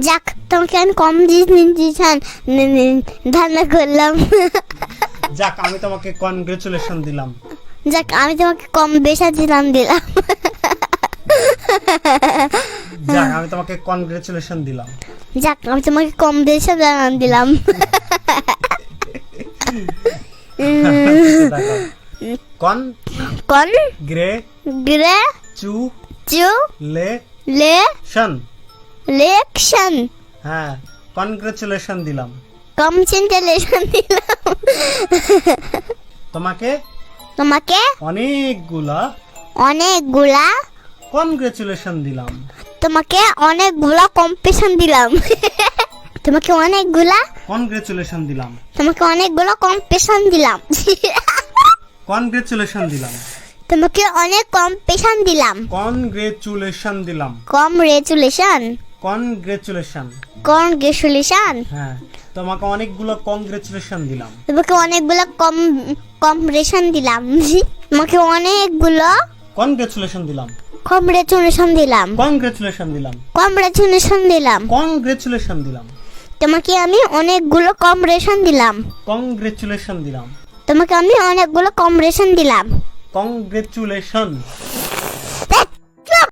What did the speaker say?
যাক তোমাকে আমি কম ধারণা করলাম। যাক আমি তোমাকে কনগ্রেচুলেশন দিলাম। যাক আমি তোমাকে কম বেশা দিলাম দিলাম। যাক আমি তোমাকে কনগ্রেচুলেশন দিলাম। যাক আমি তোমাকে কম বেশা দিলাম দিলাম। কন? কন? গ্রে? গ্রে? চু? চু? লে? লে? শন? লেকশন হ্যাঁ কনগ্রেচুলেশন দিলাম। কম চিন্তালেশন দিলাম। তোমাকে? তোমাকে? অনেকগুলা। অনেকগুলা। কনগ্রেচুলেশন দিলাম। তোমাকে অনেকগুলা কম্পিটিশন দিলাম। তোমাকে অনেকগুলা? কনগ্রেচুলেশন দিলাম। তোমাকে অনেকগুলো কম্পিটিশন দিলাম। কনগ্রেচুলেশন দিলাম। তোমাকে অনেক কম্পিটিশন দিলাম। কনগ্রেচুলেশন দিলাম। কম কংগ্রেচুলেশন কনগ্রেচুলেশন কংগ্রেচুলেশন হ্যাঁ তোমাকে অনেকগুলো কনগ্রেচুলেশন দিলাম। তোমাকে অনেকগুলো কম কম্পিটিশন দিলাম। তোমাকে অনেকগুলো কনগ্রেচুলেশন দিলাম। কংগ্রেচুলেশন দিলাম। কনগ্রেচুলেশন দিলাম। কংগ্রেচুলেশন দিলাম। কনগ্রেচুলেশন দিলাম। তোমাকে আমি অনেকগুলো কম্পিটিশন দিলাম। কনগ্রেচুলেশন দিলাম। তোমাকে আমি অনেকগুলো কম্পিটিশন দিলাম। কনগ্রেচুলেশন